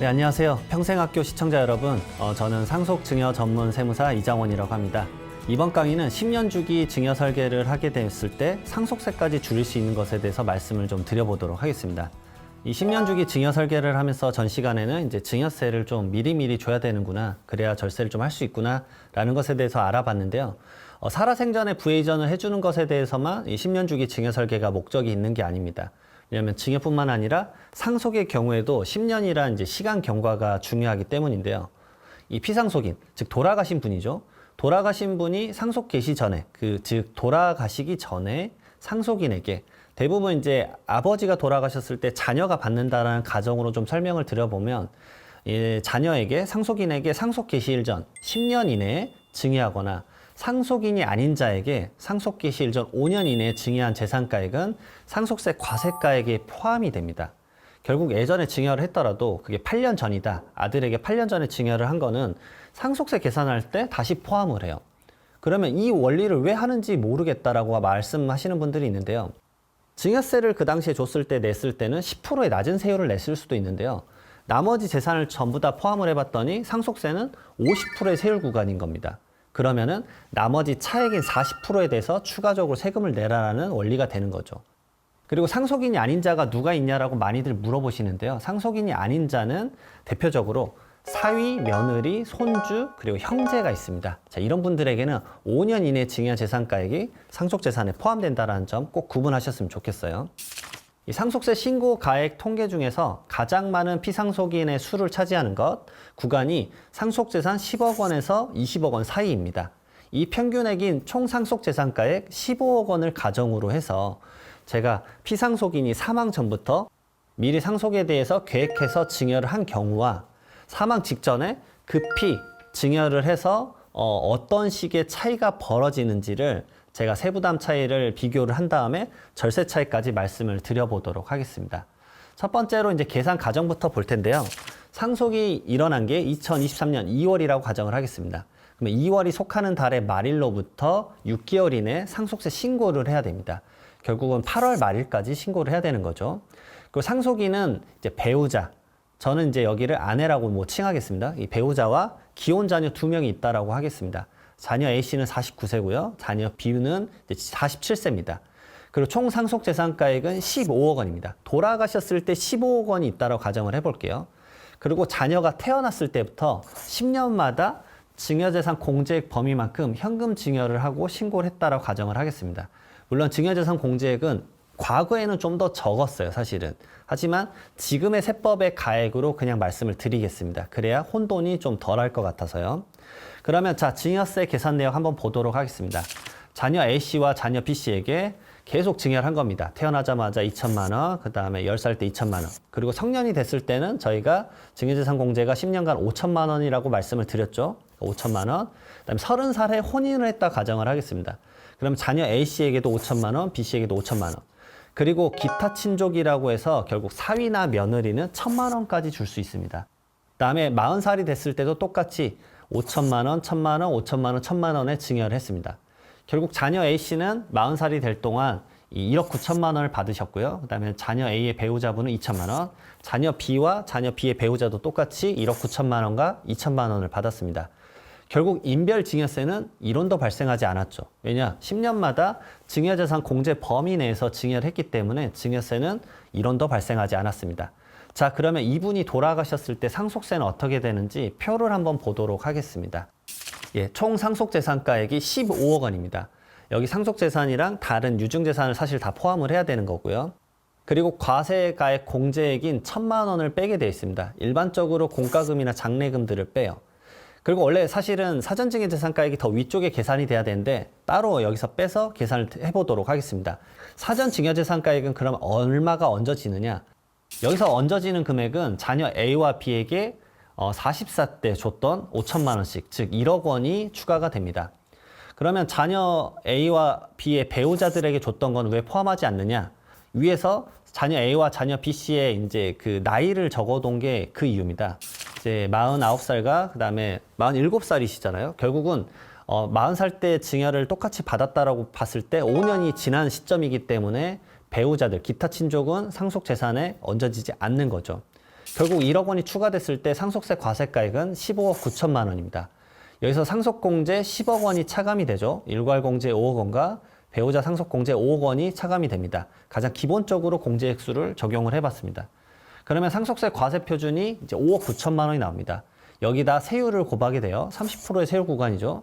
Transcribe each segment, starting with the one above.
네, 안녕하세요. 평생학교 시청자 여러분. 어, 저는 상속증여 전문 세무사 이장원이라고 합니다. 이번 강의는 10년 주기 증여 설계를 하게 됐을 때 상속세까지 줄일 수 있는 것에 대해서 말씀을 좀 드려보도록 하겠습니다. 이 10년 주기 증여 설계를 하면서 전 시간에는 이제 증여세를 좀 미리미리 줘야 되는구나. 그래야 절세를 좀 할 수 있구나. 라는 것에 대해서 알아봤는데요. 어, 살아생전에 부의전을 해주는 것에 대해서만 이 10년 주기 증여 설계가 목적이 있는 게 아닙니다. 왜냐하면 증여뿐만 아니라 상속의 경우에도 10년이란 이제 시간 경과가 중요하기 때문인데요. 이 피상속인, 즉 돌아가신 분이죠. 돌아가신 분이 상속 개시 전에, 그 즉 돌아가시기 전에 상속인에게 대부분 이제 아버지가 돌아가셨을 때 자녀가 받는다라는 가정으로 좀 설명을 드려보면 이 자녀에게 상속인에게 상속 개시일 전 10년 이내에 증여하거나 상속인이 아닌 자에게 상속 개시일 전 5년 이내에 증여한 재산가액은 상속세 과세가액에 포함이 됩니다. 결국 예전에 증여를 했더라도 그게 8년 전이다. 아들에게 8년 전에 증여를 한 거는 상속세 계산할 때 다시 포함을 해요. 그러면 이 원리를 왜 하는지 모르겠다라고 말씀하시는 분들이 있는데요. 증여세를 그 당시에 줬을 때 냈을 때는 10%의 낮은 세율을 냈을 수도 있는데요. 나머지 재산을 전부 다 포함을 해봤더니 상속세는 50%의 세율 구간인 겁니다. 그러면은 나머지 차액인 40%에 대해서 추가적으로 세금을 내라라는 원리가 되는 거죠. 그리고 상속인이 아닌 자가 누가 있냐라고 많이들 물어보시는데요. 상속인이 아닌 자는 대표적으로 사위, 며느리, 손주, 그리고 형제가 있습니다. 자, 이런 분들에게는 5년 이내 증여 재산가액이 상속 재산에 포함된다는 점 꼭 구분하셨으면 좋겠어요. 이 상속세 신고 가액 통계 중에서 가장 많은 피상속인의 수를 차지하는 것 구간이 상속재산 10억 원에서 20억 원 사이입니다. 이 평균액인 총 상속재산가액 15억 원을 가정으로 해서 제가 피상속인이 사망 전부터 미리 상속에 대해서 계획해서 증여를 한 경우와 사망 직전에 급히 증여를 해서 어, 떤 식의 차이가 벌어지는지를 제가 세부담 차이를 비교를 한 다음에 절세 차이까지 말씀을 드려보도록 하겠습니다. 첫 번째로 이제 계산 과정부터 볼 텐데요. 상속이 일어난 게 2023년 2월이라고 가정을 하겠습니다. 그러면 2월이 속하는 달의 말일로부터 6개월 이내 상속세 신고를 해야 됩니다. 결국은 8월 말일까지 신고를 해야 되는 거죠. 그리고 상속인은 이제 배우자, 저는 이제 여기를 아내라고 뭐 칭하겠습니다. 이 배우자와 기혼 자녀 두 명이 있다라고 하겠습니다. 자녀 A 씨는 49세고요. 자녀 B는 47세입니다. 그리고 총 상속 재산가액은 15억 원입니다. 돌아가셨을 때 15억 원이 있다라고 가정을 해볼게요. 그리고 자녀가 태어났을 때부터 10년마다 증여재산 공제액 범위만큼 현금 증여를 하고 신고를 했다라고 가정을 하겠습니다. 물론 증여재산 공제액은 과거에는 좀 더 적었어요, 사실은. 하지만 지금의 세법의 가액으로 그냥 말씀을 드리겠습니다. 그래야 혼돈이 좀 덜할 것 같아서요. 그러면 자, 증여세 계산 내역 한번 보도록 하겠습니다. 자녀 A씨와 자녀 B씨에게 계속 증여를 한 겁니다. 태어나자마자 2천만 원, 그 다음에 10살 때 2천만 원. 그리고 성년이 됐을 때는 저희가 증여재산 공제가 10년간 5천만 원이라고 말씀을 드렸죠. 5천만 원. 그 다음에 30살에 혼인을 했다 가정을 하겠습니다. 그럼 자녀 A씨에게도 5천만 원, B씨에게도 5천만 원. 그리고 기타 친족이라고 해서 결국 사위나 며느리는 천만 원까지 줄 수 있습니다. 그다음에 40살이 됐을 때도 똑같이 5천만 원, 천만 원, 5천만 원, 천만 원에 증여를 했습니다. 결국 자녀 A 씨는 40살이 될 동안 이 1억 9천만 원을 받으셨고요. 그다음에 자녀 A의 배우자분은 2천만 원, 자녀 B와 자녀 B의 배우자도 똑같이 1억 9천만 원과 2천만 원을 받았습니다. 결국 인별 증여세는 이론도 발생하지 않았죠. 왜냐? 10년마다 증여재산 공제 범위 내에서 증여를 했기 때문에 증여세는 이론도 발생하지 않았습니다. 자, 그러면 이분이 돌아가셨을 때 상속세는 어떻게 되는지 표를 한번 보도록 하겠습니다. 예, 총 상속재산가액이 15억 원입니다. 여기 상속재산이랑 다른 유증재산을 사실 다 포함을 해야 되는 거고요. 그리고 과세가액 공제액인 천만 원을 빼게 되어 있습니다. 일반적으로 공과금이나 장례금들을 빼요. 그리고 원래 사실은 사전증여 재산가액이 더 위쪽에 계산이 돼야 되는데 따로 여기서 빼서 계산을 해보도록 하겠습니다. 사전증여 재산가액은 그럼 얼마가 얹어지느냐? 여기서 얹어지는 금액은 자녀 A와 B에게 어, 44때 줬던 5천만 원씩, 즉 1억 원이 추가가 됩니다. 그러면 자녀 A와 B의 배우자들에게 줬던 건 왜 포함하지 않느냐? 위에서 자녀 A와 자녀 B 씨의 이제 그 나이를 적어둔 게 그 이유입니다. 이제 49살과 그다음에 47살이시잖아요. 결국은 어, 40살 때 증여를 똑같이 받았다라고 봤을 때 5년이 지난 시점이기 때문에 배우자들, 기타 친족은 상속 재산에 얹어지지 않는 거죠. 결국 1억 원이 추가됐을 때 상속세 과세가액은 15억 9천만 원입니다. 여기서 상속공제 10억 원이 차감이 되죠. 일괄공제 5억 원과 배우자 상속공제 5억 원이 차감이 됩니다. 가장 기본적으로 공제 액수를 적용을 해봤습니다. 그러면 상속세 과세 표준이 이제 5억 9천만 원이 나옵니다. 여기다 세율을 곱하게 돼요. 30%의 세율 구간이죠.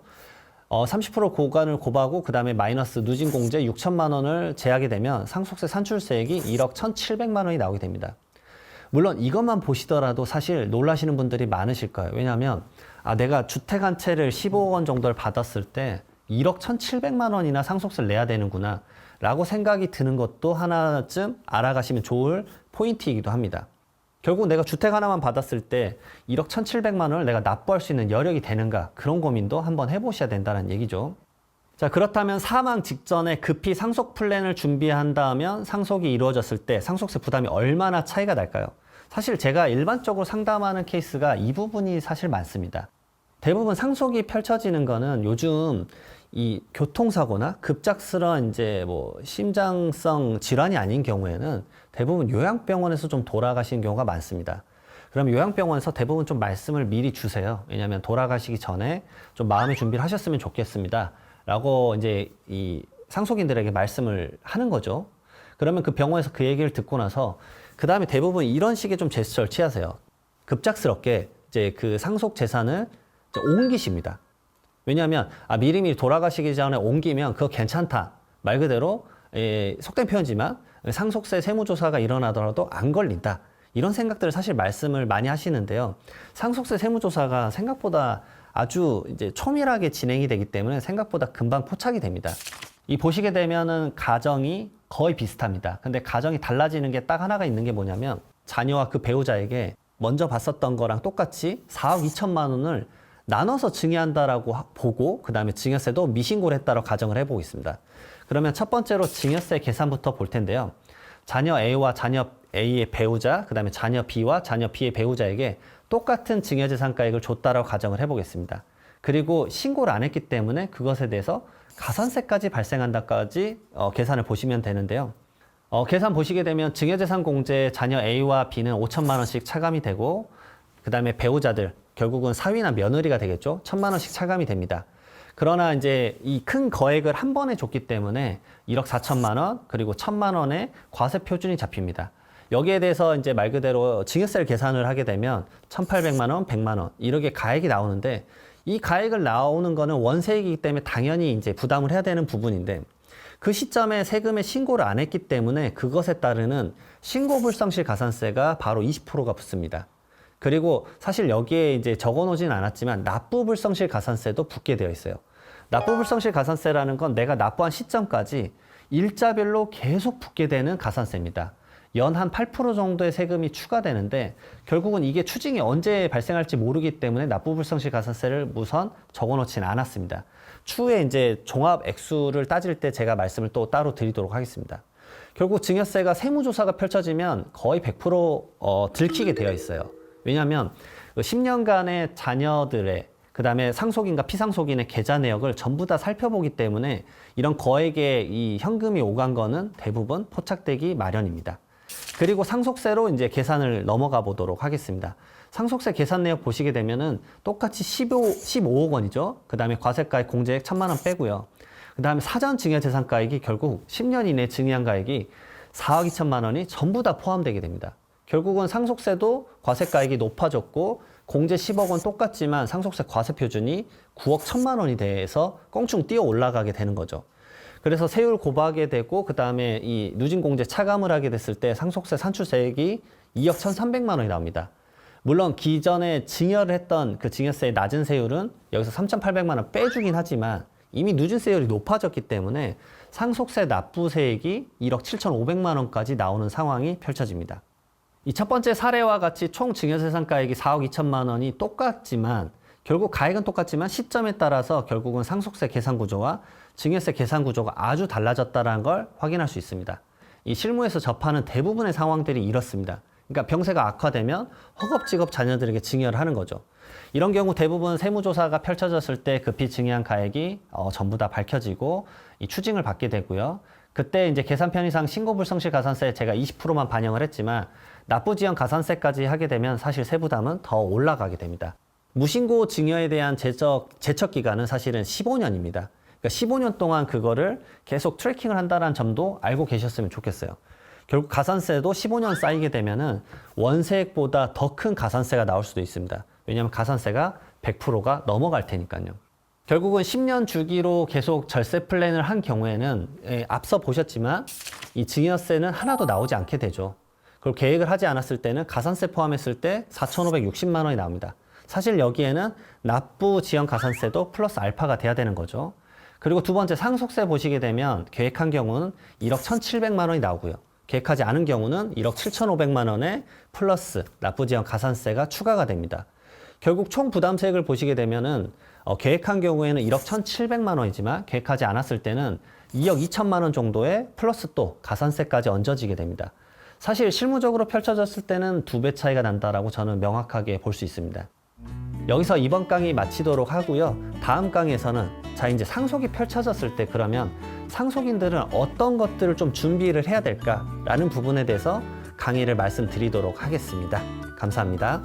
어, 30% 구간을 곱하고 그 다음에 마이너스 누진 공제 6천만 원을 제하게 되면 상속세 산출세액이 1억 1,700만 원이 나오게 됩니다. 물론 이것만 보시더라도 사실 놀라시는 분들이 많으실 거예요. 왜냐하면 아 내가 주택 한 채를 15억 원 정도를 받았을 때 1억 1,700만 원이나 상속세를 내야 되는구나 라고 생각이 드는 것도 하나쯤 알아가시면 좋을 포인트이기도 합니다. 결국 내가 주택 하나만 받았을 때 1억 1,700만 원을 내가 납부할 수 있는 여력이 되는가 그런 고민도 한번 해보셔야 된다는 얘기죠. 자 그렇다면 사망 직전에 급히 상속 플랜을 준비한다면 상속이 이루어졌을 때 상속세 부담이 얼마나 차이가 날까요? 사실 제가 일반적으로 상담하는 케이스가 이 부분이 사실 많습니다. 대부분 상속이 펼쳐지는 거는 요즘 이 교통사고나 급작스러운 이제 뭐 심장성 질환이 아닌 경우에는 대부분 요양병원에서 좀 돌아가시는 경우가 많습니다. 그럼 요양병원에서 대부분 좀 말씀을 미리 주세요. 왜냐하면 돌아가시기 전에 좀 마음의 준비를 하셨으면 좋겠습니다. 라고 이제 이 상속인들에게 말씀을 하는 거죠. 그러면 그 병원에서 그 얘기를 듣고 나서 그 다음에 대부분 이런 식의 좀 제스처를 취하세요. 급작스럽게 이제 그 상속 재산을 옮기십니다. 왜냐하면 아, 미리미리 돌아가시기 전에 옮기면 그거 괜찮다. 말 그대로 예, 속된 표현지만 상속세 세무조사가 일어나더라도 안 걸린다. 이런 생각들을 사실 말씀을 많이 하시는데요. 상속세 세무조사가 생각보다 아주 이제 초밀하게 진행이 되기 때문에 생각보다 금방 포착이 됩니다. 이 보시게 되면은 가정이 거의 비슷합니다. 근데 가정이 달라지는 게 딱 하나가 있는 게 뭐냐면 자녀와 그 배우자에게 먼저 봤었던 거랑 똑같이 4억 2천만 원을 나눠서 증여한다라고 하- 보고 그 다음에 증여세도 미신고를 했다고 가정을 해보고 있습니다. 그러면 첫 번째로 증여세 계산부터 볼 텐데요. 자녀 A와 자녀 A의 배우자, 그 다음에 자녀 B와 자녀 B의 배우자에게 똑같은 증여재산가액을 줬다라고 가정을 해보겠습니다. 그리고 신고를 안 했기 때문에 그것에 대해서 가산세까지 발생한다까지 어, 계산을 보시면 되는데요. 어, 계산 보시게 되면 증여재산 공제 자녀 A와 B는 5천만 원씩 차감이 되고 그 다음에 배우자들 결국은 사위나 며느리가 되겠죠. 천만 원씩 차감이 됩니다. 그러나 이제 이 큰 거액을 한 번에 줬기 때문에 1억 4천만 원 그리고 천만 원의 과세 표준이 잡힙니다. 여기에 대해서 이제 말 그대로 증여세를 계산을 하게 되면 1,800만 원, 100만 원 이렇게 가액이 나오는데 이 가액을 나오는 거는 원세이기 때문에 당연히 이제 부담을 해야 되는 부분인데 그 시점에 세금의 신고를 안 했기 때문에 그것에 따르는 신고 불성실 가산세가 바로 20%가 붙습니다. 그리고 사실 여기에 이제 적어 놓진 않았지만 납부 불성실 가산세도 붙게 되어 있어요. 납부 불성실 가산세라는 건 내가 납부한 시점까지 일자별로 계속 붙게 되는 가산세입니다. 연 한 8% 정도의 세금이 추가되는데 결국은 이게 추징이 언제 발생할지 모르기 때문에 납부 불성실 가산세를 우선 적어 놓지는 않았습니다. 추후에 이제 종합 액수를 따질 때 제가 말씀을 또 따로 드리도록 하겠습니다. 결국 증여세가 세무조사가 펼쳐지면 거의 100% 어, 들키게 되어 있어요. 왜냐하면 그 10년간의 자녀들의 그 다음에 상속인과 피상속인의 계좌 내역을 전부 다 살펴보기 때문에 이런 거액의 이 현금이 오간 거는 대부분 포착되기 마련입니다. 그리고 상속세로 이제 계산을 넘어가 보도록 하겠습니다. 상속세 계산 내역 보시게 되면은 똑같이 15, 15억 원이죠. 그 다음에 과세가액 공제액 1천만 원 빼고요. 그 다음에 사전 증여 재산가액이 결국 10년 이내 증여한 가액이 4억 2천만 원이 전부 다 포함되게 됩니다. 결국은 상속세도 과세가액이 높아졌고 공제 10억 원 똑같지만 상속세 과세 표준이 9억 1천만 원이 돼서 껑충 뛰어 올라가게 되는 거죠. 그래서 세율 고하게 되고 그 다음에 이 누진 공제 차감을 하게 됐을 때 상속세 산출세액이 2억 1,300만 원이 나옵니다. 물론 기존에 증여를 했던 그 증여세의 낮은 세율은 여기서 3,800만 원 빼주긴 하지만 이미 누진 세율이 높아졌기 때문에 상속세 납부세액이 1억 7,500만 원까지 나오는 상황이 펼쳐집니다. 이 첫 번째 사례와 같이 총 증여재산가액이 4억 2천만 원이 똑같지만 결국 가액은 똑같지만 시점에 따라서 결국은 상속세 계산 구조와 증여세 계산 구조가 아주 달라졌다는 걸 확인할 수 있습니다. 이 실무에서 접하는 대부분의 상황들이 이렇습니다. 그러니까 병세가 악화되면 허겁지겁 자녀들에게 증여를 하는 거죠. 이런 경우 대부분 세무조사가 펼쳐졌을 때 급히 증여한 가액이 어, 전부 다 밝혀지고 이 추징을 받게 되고요. 그때 이제 계산 편의상 신고 불성실 가산세 제가 20%만 반영을 했지만 납부 지연 가산세까지 하게 되면 사실 세부담은 더 올라가게 됩니다. 무신고 증여에 대한 제적, 제척 기간은 사실은 15년입니다. 그러니까 15년 동안 그거를 계속 트래킹을 한다는 점도 알고 계셨으면 좋겠어요. 결국 가산세도 15년 쌓이게 되면은 원세액보다 더 큰 가산세가 나올 수도 있습니다. 왜냐하면 가산세가 100%가 넘어갈 테니까요. 결국은 10년 주기로 계속 절세 플랜을 한 경우에는 예, 앞서 보셨지만 이 증여세는 하나도 나오지 않게 되죠. 그리고 계획을 하지 않았을 때는 가산세 포함했을 때 4,560만 원이 나옵니다. 사실 여기에는 납부 지연 가산세도 플러스 알파가 돼야 되는 거죠. 그리고 두 번째 상속세 보시게 되면 계획한 경우는 1억 1,700만 원이 나오고요. 계획하지 않은 경우는 1억 7,500만 원에 플러스 납부 지연 가산세가 추가가 됩니다. 결국 총 부담세액을 보시게 되면은 어, 계획한 경우에는 1억 1,700만 원이지만 계획하지 않았을 때는 2억 2천만 원 정도의 플러스 또 가산세까지 얹어지게 됩니다. 사실 실무적으로 펼쳐졌을 때는 두 배 차이가 난다라고 저는 명확하게 볼 수 있습니다. 여기서 이번 강의 마치도록 하고요. 다음 강의에서는 자 이제 상속이 펼쳐졌을 때 그러면 상속인들은 어떤 것들을 좀 준비를 해야 될까라는 부분에 대해서 강의를 말씀드리도록 하겠습니다. 감사합니다.